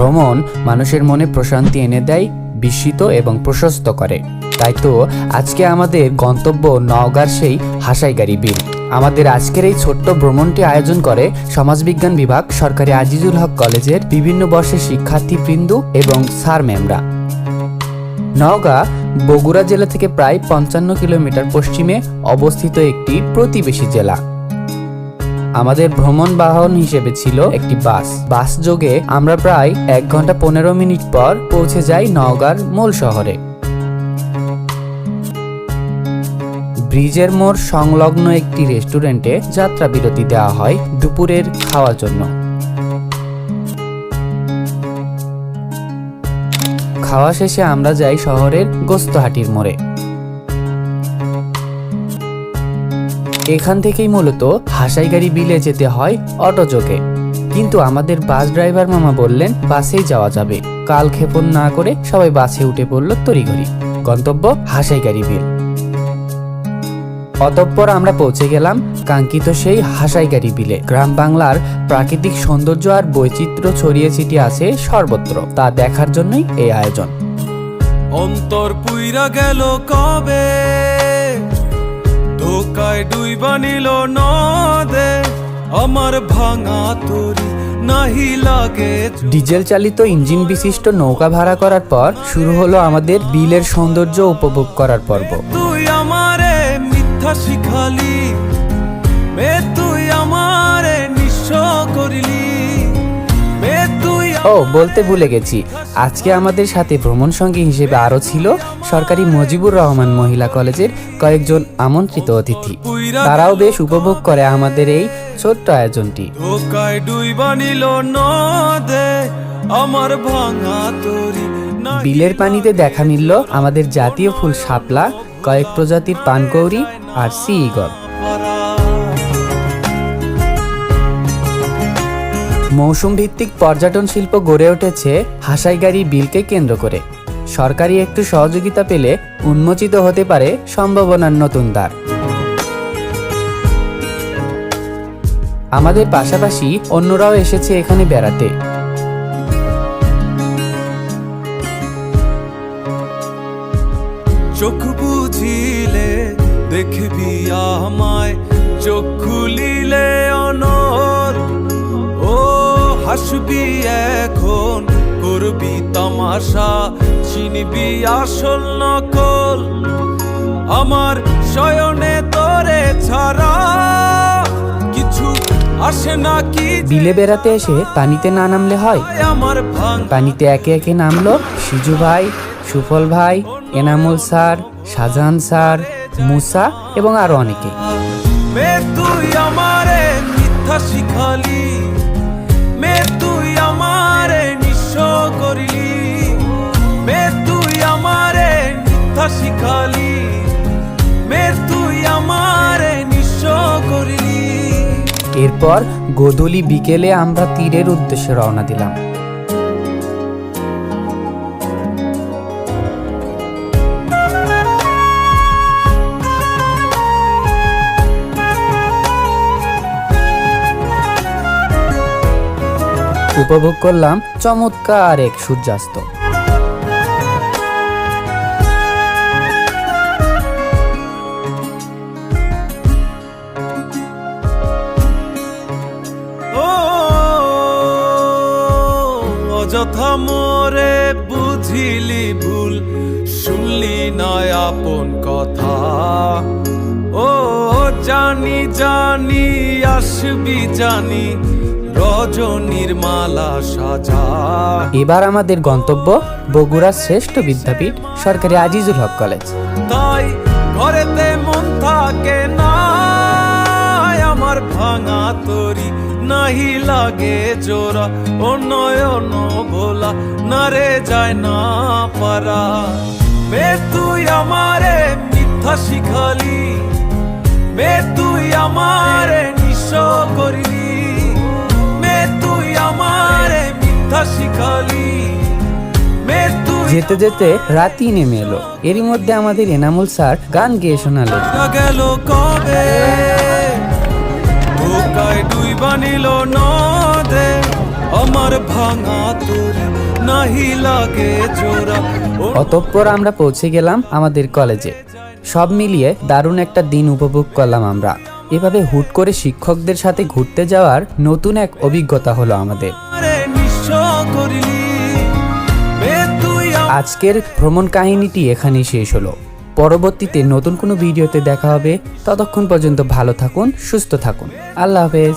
ভ্রমণ মানুষের মনে প্রশান্তি এনে দেয়, বিস্মিত এবং প্রশস্ত করে। তাই তো আজকে আমাদের গন্তব্য নওগাঁর সেই হাসাইগাড়ি বিল। আমাদের আজকের এই ছোট্ট ভ্রমণটি আয়োজন করে সমাজবিজ্ঞান বিভাগ, সরকারি আজিজুল হক কলেজের বিভিন্ন বর্ষের শিক্ষার্থীবৃন্দ এবং স্যার ম্যামরা। নওগাঁ, বগুড়া জেলা থেকে প্রায় পঞ্চান্ন কিলোমিটার পশ্চিমে অবস্থিত একটি প্রতিবেশী জেলা। আমাদের ভ্রমণ বাহন হিসেবে ছিল একটি বাস। বাস যোগে আমরা প্রায় এক ঘণ্টা পনেরো মিনিট পর পৌঁছে যাই নওগাঁর মূল শহরে। ব্রিজের মোড় সংলগ্ন একটি রেস্টুরেন্টে যাত্রা বিরতি দেওয়া হয় দুপুরের খাওয়ার জন্য। খাওয়া শেষে আমরা যাই শহরের গোস্তহাটির মোড়ে। এখান থেকেই মূলত হাসাইগাড়ি বিলে যেতে হয় অটোযোগে কিন্তু আমাদের বাস ড্রাইভার মামা বললেন, বাসেই যাওয়া যাবে। কাল ক্ষেপণ না করে সবাই বাসে উঠে পড়ল তড়িঘড়ি। গন্তব্য হাসাইগাড়ি বিল। অতঃপর আমরা পৌঁছে গেলাম কাঙ্ক্ষিত সেই হাসাইগাড়ি বিলে। গ্রাম বাংলার প্রাকৃতিক সৌন্দর্য আর বৈচিত্র্য ছড়িয়ে ছিটিয়ে আছে সর্বত্র। তা দেখার জন্যই এই আয়োজন। অন্তর পুইরা গেল কবে? ধোকায় ডুইবা নিল নদে আমার ভাঙা তরি নাহি লাগে ডিজেল চালিত ইঞ্জিন বিশিষ্ট নৌকা ভাড়া করার পর শুরু হলো আমাদের বিলের সৌন্দর্য উপভোগ করার পর্ব। তুই আমারে মিথ্যা শিখালি মে তুই আমারে নিঃস্ব করিলি। ও বলতে ভুলে গেছি। আজকে আমাদের সাথে ভ্রমণ সঙ্গী হিসেবে আরও ছিল সরকারি মজিবুর রহমান মহিলা কলেজের কয়েকজন আমন্ত্রিত অতিথি। তারাও বেশ উপভোগ করে আমাদের এই ছোট্ট আয়োজনটি। আমার ভাঙা তরি বিলের পানিতে দেখা মিলল আমাদের জাতীয় ফুল শাপলা কয়েক প্রজাতির পানকৌড়ি আর সি ইগল মৌসুম ভিত্তিক পর্যটন শিল্প গড়ে উঠেছে হাসাইগাড়ি বিলকে কেন্দ্র করে। সরকারি একটু সহযোগিতা পেলে উন্মোচিত হতে পারে সম্ভাবনার নতুন দ্বার। আমাদের পাশাপাশি অন্যরাও এসেছে এখানে বেড়াতে। চোখ বুঝিলে দেখবি আমায়, চোখ খুলিলে হাসবি এখন? করবি তামাশা? চিনবি আসল নকল? আমার শয়নে তোরে ছাড়া কিছু আসে না কি বিলে বেড়াতে এসে পানিতে না নামলে হয়? আমার ভাঙ। পানিতে একে একে নামলো সিজু ভাই সুফল ভাই এনামুল স্যার শাহজাহান স্যার মুসা এবং আরও অনেকে। তুই আমারে মিথ্যা শিখালি। তুই নিঃস্ব তুই তুই আমারে নিঃস্ব এরপর গোধূলি বিকেলে আমরা তীরের উদ্দেশ্যে রওনা দিলাম। উপভোগ করলাম চমৎকার এক সূর্যাস্ত। অযথা মোরে বুঝিলি ভুল, শুনলি নয় আপন কথা। ও, জানি জানি, আসবি জানি রজনীর মালা সাজা। এবার আমাদের গন্তব্য বগুড়ার শ্রেষ্ঠ বিদ্যাপীঠ সরকারি আজিজুল হক কলেজ। তাই ঘরেতে মন থাকে না আমার ভাঙা তরি নাহি লাগে জোড়া ও নয়ন ভোলা না রে যায় না পারা। মে তুই আমারে মিথ্যা শিখালি মে তুই আমারে নিঃস্ব করিলি। যেতে যেতে রাতই নেমে এলো। এরই মধ্যে আমাদের এনামুল স্যার গান গেয়ে শোনালেন। না গেল কবে? ডুইবা নদে। আমার ভাঙা তোরি নাহি লাগে জোড়া। অতঃপর আমরা পৌঁছে গেলাম আমাদের কলেজে। সব মিলিয়ে দারুণ একটা দিন উপভোগ করলাম আমরা। এভাবে হুট করে শিক্ষকদের সাথে ঘুরতে যাওয়ার নতুন এক অভিজ্ঞতা হলো আমাদের। করিলি। আজকের ভ্রমণ কাহিনীটি এখানেই শেষ হলো। পরবর্তীতে নতুন কোনো ভিডিওতে দেখা হবে। ততক্ষণ পর্যন্ত ভালো থাকুন সুস্থ থাকুন। আল্লাহ হাফেজ।